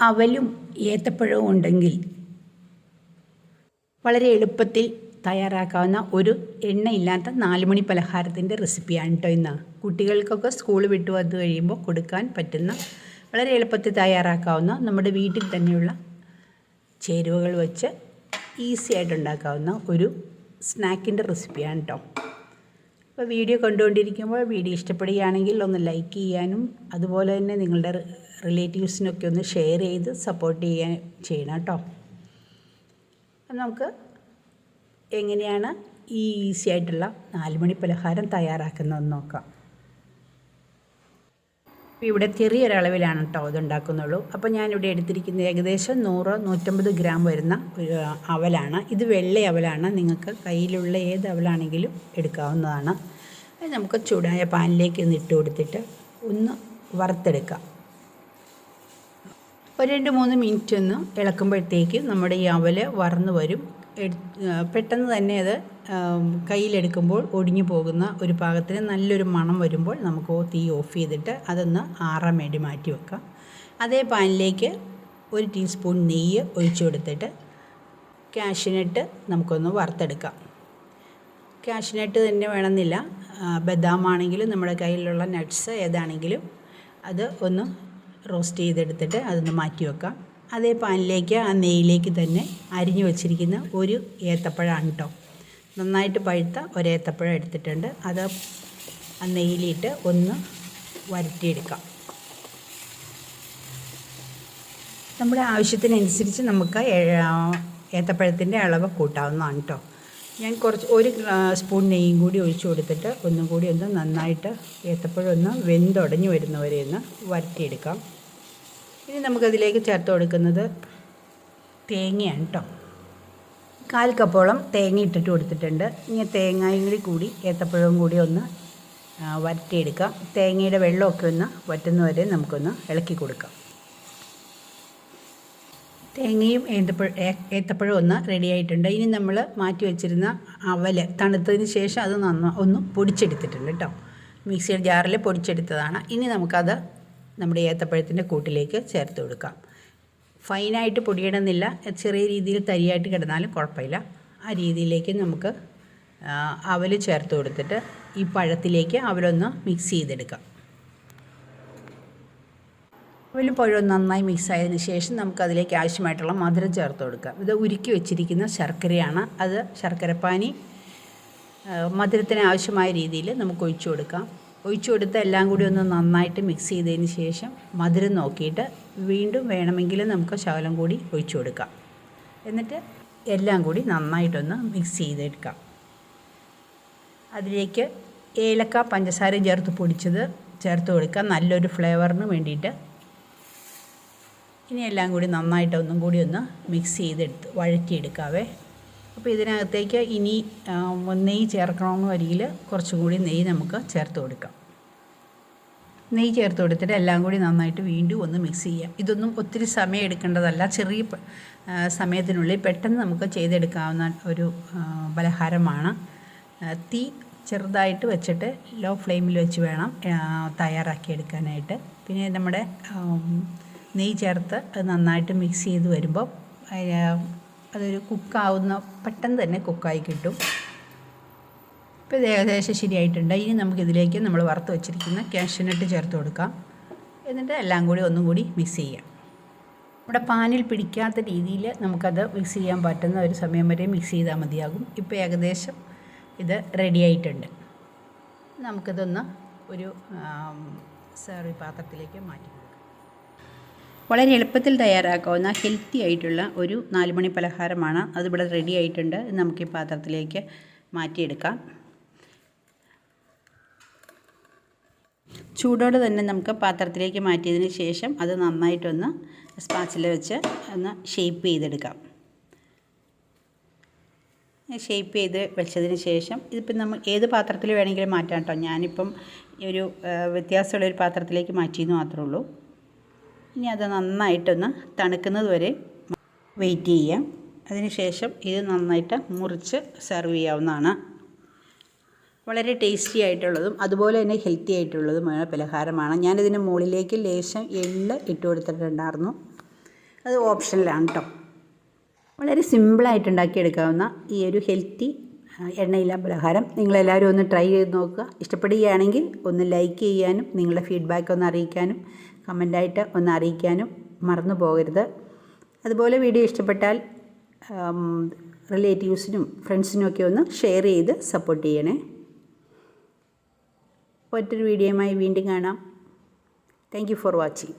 അവലും ഏത്തപ്പഴവും ഉണ്ടെങ്കിൽ വളരെ എളുപ്പത്തിൽ തയ്യാറാക്കാവുന്ന ഒരു എണ്ണയില്ലാത്ത നാലുമണി പലഹാരത്തിന്റെ റെസിപ്പിയാണ് കേട്ടോ ഇന്ന്. കുട്ടികൾക്കൊക്കെ സ്കൂൾ വിട്ടു വന്നു കഴിയുമ്പോൾ കൊടുക്കാൻ പറ്റുന്ന വളരെ എളുപ്പത്തിൽ തയ്യാറാക്കാവുന്ന നമ്മുടെ വീട്ടിൽ തന്നെയുള്ള ചേരുവകൾ വെച്ച് ഈസി ആയിട്ട് ഉണ്ടാക്കാവുന്ന ഒരു സ്നാക്കിന്റെ റെസിപ്പിയാണ് കേട്ടോ അപ്പോൾ വീഡിയോ കണ്ടുകൊണ്ടിരിക്കുമ്പോൾ വീഡിയോ ഇഷ്ടപ്പെടുകയാണെങ്കിൽ ഒന്ന് ലൈക്ക് ചെയ്യാനും അതുപോലെ തന്നെ നിങ്ങളുടെ റിലേറ്റീവ്സിനൊക്കെ ഒന്ന് ഷെയർ ചെയ്ത് സപ്പോർട്ട് ചെയ്യാൻ ചെയ്യണം കേട്ടോ. നമുക്ക് എങ്ങനെയാണ് ഈ ഈസി ആയിട്ടുള്ള നാലുമണി പലഹാരം തയ്യാറാക്കുന്നതെന്ന് നോക്കാം. ഇവിടെ ചെറിയൊരളവിലാണ് കേട്ടോ ഇതുണ്ടാക്കുന്നുള്ളൂ. അപ്പോൾ ഞാനിവിടെ എടുത്തിരിക്കുന്നത് ഏകദേശം നൂറ് നൂറ്റമ്പത് ഗ്രാം വരുന്ന അവലാണ്. ഇത് വെള്ള അവലാണ് നിങ്ങൾക്ക് കയ്യിലുള്ള ഏത് അവലാണെങ്കിലും എടുക്കാവുന്നതാണ്. നമുക്ക് ചൂടായ പാനിലേക്ക് ഒന്ന് ഇട്ട് കൊടുത്തിട്ട് ഒന്ന് വറുത്തെടുക്കാം. ഒരു രണ്ട് മൂന്ന് മിനിറ്റ് ഒന്ന് ഇളക്കുമ്പോഴത്തേക്ക് നമ്മുടെ ഈ അവൽ വറന്ന് വരും. പെട്ടെന്ന് തന്നെ അത് കയ്യിലെടുക്കുമ്പോൾ ഒടിഞ്ഞു പോകുന്ന ഒരു പാകത്തിന് നല്ലൊരു മണം വരുമ്പോൾ നമുക്ക് തീ ഓഫ് ചെയ്തിട്ട് അതൊന്ന് ആറാൻ വേണ്ടി മാറ്റി വെക്കാം. അതേ പാനിലേക്ക് ഒരു ടീസ്പൂൺ നെയ്യ് ഒഴിച്ചു കൊടുത്തിട്ട് കാഷ്യനട്ട് നമുക്കൊന്ന് വറുത്തെടുക്കാം. കാഷ്യനട്ട് തന്നെ വേണമെന്നില്ല. ബദാമാണെങ്കിലും നമ്മുടെ കയ്യിലുള്ള നട്ട്സ് ഏതാണെങ്കിലും അത് ഒന്ന് റോസ്റ്റ് ചെയ്തെടുത്തിട്ട് അതൊന്ന് മാറ്റി വെക്കാം. അതേ പാനിലേക്ക് ആ നെയ്യിലേക്ക് തന്നെ അരിഞ്ഞു വച്ചിരിക്കുന്ന ഒരു ഏത്തപ്പഴമാണ് കേട്ടോ നന്നായിട്ട് പഴുത്ത ഒരു ഏത്തപ്പഴം എടുത്തിട്ടുണ്ട്. അത് ആ നെയ്യിലിട്ട് ഒന്ന് വരട്ടിയെടുക്കാം. നമ്മുടെ ആവശ്യത്തിനനുസരിച്ച് നമുക്ക് ഏത്തപ്പഴത്തിന്റെ അളവ് കൂട്ടാവുന്നതാണ് കേട്ടോ ഞാൻ കുറച്ച് ഒരു സ്പൂൺ നെയ്യും കൂടി ഒഴിച്ചു കൊടുത്തിട്ട് ഒന്നും കൂടി ഒന്ന് നന്നായിട്ട് ഏത്തപ്പഴം ഒന്ന് വെന്തുടഞ്ഞു വരുന്നവരെ ഒന്ന് വരട്ടിയെടുക്കാം. ഇനി നമുക്കതിലേക്ക് ചേർത്ത് കൊടുക്കുന്നത് തേങ്ങയാണ് കേട്ടോ കാൽ കപ്പോളം തേങ്ങ ഇട്ടിട്ട് കൊടുത്തിട്ടുണ്ട്. ഇനി തേങ്ങയും കൂടി കൂടി ഏത്തപ്പഴവും കൂടി ഒന്ന് വരട്ടിയെടുക്കാം. തേങ്ങയുടെ വെള്ളമൊക്കെ ഒന്ന് വറ്റുന്നവരെ നമുക്കൊന്ന് ഇളക്കി കൊടുക്കാം. തേങ്ങയും ഏത്തപ്പഴ ഏത്തപ്പഴവും ഒന്ന് റെഡി ആയിട്ടുണ്ട്. ഇനി നമ്മൾ മാറ്റി വെച്ചിരുന്ന അവൽ തണുത്തതിന് ശേഷം അത് നന്ന ഒന്ന് പൊടിച്ചെടുത്തിട്ടുണ്ട് കേട്ടോ മിക്സിയുടെ ജാറിൽ പൊടിച്ചെടുത്തതാണ്. ഇനി നമുക്കത് നമ്മുടെ ഏത്തപ്പഴത്തിന്റെ കൂട്ടിലേക്ക് ചേർത്ത് കൊടുക്കാം. ഫൈനായിട്ട് പൊടിയിടുന്നില്ല. ചെറിയ രീതിയിൽ തരിയായിട്ട് കിടന്നാലും കുഴപ്പമില്ല. ആ രീതിയിലേക്ക് നമുക്ക് അവൽ ചേർത്ത് കൊടുത്തിട്ട് ഈ പഴത്തിലേക്ക് അവലൊന്ന് മിക്സ് ചെയ്തെടുക്കാം. അവലും പഴവും നന്നായി മിക്സ് ആയതിനു ശേഷം നമുക്ക് അതിലേക്ക് ആവശ്യമായിട്ടുള്ള മധുരം ചേർത്ത് കൊടുക്കാം. ഇത് ഉരുക്കി വെച്ചിരിക്കുന്ന ശർക്കരയാണ്. അത് ശർക്കരപ്പാനി മധുരത്തിന് ആവശ്യമായ രീതിയിൽ നമുക്ക് ഒഴിച്ചു കൊടുക്കാം. ഒഴിച്ചു എല്ലാം കൂടി ഒന്ന് നന്നായിട്ട് മിക്സ് ചെയ്തതിന് ശേഷം മധുരം നോക്കിയിട്ട് വീണ്ടും വേണമെങ്കിൽ നമുക്ക് ശകലം കൂടി ഒഴിച്ചു കൊടുക്കാം. എന്നിട്ട് എല്ലാം കൂടി നന്നായിട്ടൊന്ന് മിക്സ് ചെയ്തെടുക്കാം. അതിലേക്ക് ഏലക്ക പഞ്ചസാര ചേർത്ത് പൊടിച്ചത് ചേർത്ത് കൊടുക്കാം. നല്ലൊരു ഫ്ലേവറിന് വേണ്ടിയിട്ട്. ഇനി എല്ലാം കൂടി നന്നായിട്ട് ഒന്നും കൂടി ഒന്ന് മിക്സ് ചെയ്തെടുത്ത് വഴറ്റിയെടുക്കാവേ. അപ്പോൾ ഇതിനകത്തേക്ക് ഇനി നെയ്യ് ചേർക്കണമെന്ന് വരികിൽ കുറച്ചും കൂടി നെയ്യ് നമുക്ക് ചേർത്ത് കൊടുക്കാം. നെയ്യ് ചേർത്ത് കൊടുത്തിട്ട് എല്ലാം കൂടി നന്നായിട്ട് വീണ്ടും ഒന്ന് മിക്സ് ചെയ്യാം. ഇതൊന്നും ഒത്തിരി സമയം എടുക്കേണ്ടതല്ല. ചെറിയ സമയത്തിനുള്ളിൽ പെട്ടെന്ന് നമുക്ക് ചെയ്തെടുക്കാവുന്ന ഒരു പലഹാരമാണ്. തീ ചെറുതായിട്ട് വെച്ചിട്ട് ലോ ഫ്ലെയിമിൽ വെച്ച് വേണം തയ്യാറാക്കിയെടുക്കാനായിട്ട് പിന്നെ നമ്മുടെ നെയ്യ് ചേർത്ത് നന്നായിട്ട് മിക്സ് ചെയ്ത് വരുമ്പോൾ അതൊരു കുക്കാവുന്ന പെട്ടെന്ന് തന്നെ കുക്കായി കിട്ടും. ഇപ്പോൾ ഇത് ഏകദേശം ശരിയായിട്ടുണ്ട്. ഇനി നമുക്കിതിലേക്ക് നമ്മൾ വറുത്ത് വെച്ചിരിക്കുന്ന ക്യാഷ്യൂനട്ട് ചേർത്ത് കൊടുക്കാം. എന്നിട്ട് എല്ലാം കൂടി ഒന്നും കൂടി മിക്സ് ചെയ്യാം. നമ്മുടെ പാനിൽ പിടിക്കാത്ത രീതിയിൽ നമുക്കത് മിക്സ് ചെയ്യാൻ പറ്റുന്ന ഒരു സമയം വരെ മിക്സ് ചെയ്താൽ മതിയാകും. ഇപ്പോൾ ഏകദേശം ഇത് റെഡി ആയിട്ടുണ്ട്. നമുക്കിതൊന്ന് ഒരു സർവി പാത്രത്തിലേക്ക് മാറ്റി വളരെ എളുപ്പത്തിൽ തയ്യാറാക്കാവുന്ന ഹെൽത്തി ആയിട്ടുള്ള ഒരു നാലുമണി പലഹാരമാണ്. അതിവിടെ റെഡി ആയിട്ടുണ്ട്. നമുക്ക് ഈ പാത്രത്തിലേക്ക് മാറ്റിയെടുക്കാം. ചൂടോടെ തന്നെ നമുക്ക് പാത്രത്തിലേക്ക് മാറ്റിയതിന് ശേഷം അത് നന്നായിട്ടൊന്ന് സ്പാച്ചിൽ വെച്ച് ഒന്ന് ഷേപ്പ് ചെയ്തെടുക്കാം. ഷേപ്പ് ചെയ്ത് വെച്ചതിന് ശേഷം ഇതിപ്പം നമ്മൾ ഏത് പാത്രത്തിൽ വേണമെങ്കിലും മാറ്റാം കേട്ടോ. ഞാനിപ്പം ഒരു വ്യത്യാസമുള്ളൊരു പാത്രത്തിലേക്ക് മാറ്റിയെന്ന് മാത്രമേ ഉള്ളൂ. ഇനി അത് നന്നായിട്ടൊന്ന് തണുക്കുന്നത് വരെ വെയിറ്റ് ചെയ്യാം അതിനുശേഷം ഇത് നന്നായിട്ട് മുറിച്ച് സെർവ് ചെയ്യാവുന്നതാണ്. വളരെ ടേസ്റ്റി ആയിട്ടുള്ളതും അതുപോലെ തന്നെ ഹെൽത്തി ആയിട്ടുള്ളതുമായ പലഹാരമാണ്. ഞാനിതിന് മുകളിലേക്ക് ലേശം എള്ള് ഇട്ട് കൊടുത്തിട്ടുണ്ടായിരുന്നു. അത് ഓപ്ഷനിലാണ് കേട്ടോ വളരെ സിമ്പിളായിട്ട് ഉണ്ടാക്കിയെടുക്കാവുന്ന ഈ ഒരു ഹെൽത്തി എണ്ണയില്ല പലഹാരം. നിങ്ങളെല്ലാവരും ഒന്ന് ട്രൈ ചെയ്ത് നോക്കുക. ഇഷ്ടപ്പെടുകയാണെങ്കിൽ ഒന്ന് ലൈക്ക് ചെയ്യാനും നിങ്ങളുടെ ഫീഡ്ബാക്ക് ഒന്ന് അറിയിക്കാനും കമന്റായിട്ട് ഒന്ന് അറിയിക്കാനും മറന്നു പോകരുത്. അതുപോലെ വീഡിയോ ഇഷ്ടപ്പെട്ടാൽ റിലേറ്റീവ്സിനും ഫ്രണ്ട്സിനും ഒക്കെ ഒന്ന് ഷെയർ ചെയ്ത് സപ്പോർട്ട് ചെയ്യണേ. മറ്റൊരു വീഡിയോയുമായി വീണ്ടും കാണാം. Thank for watching.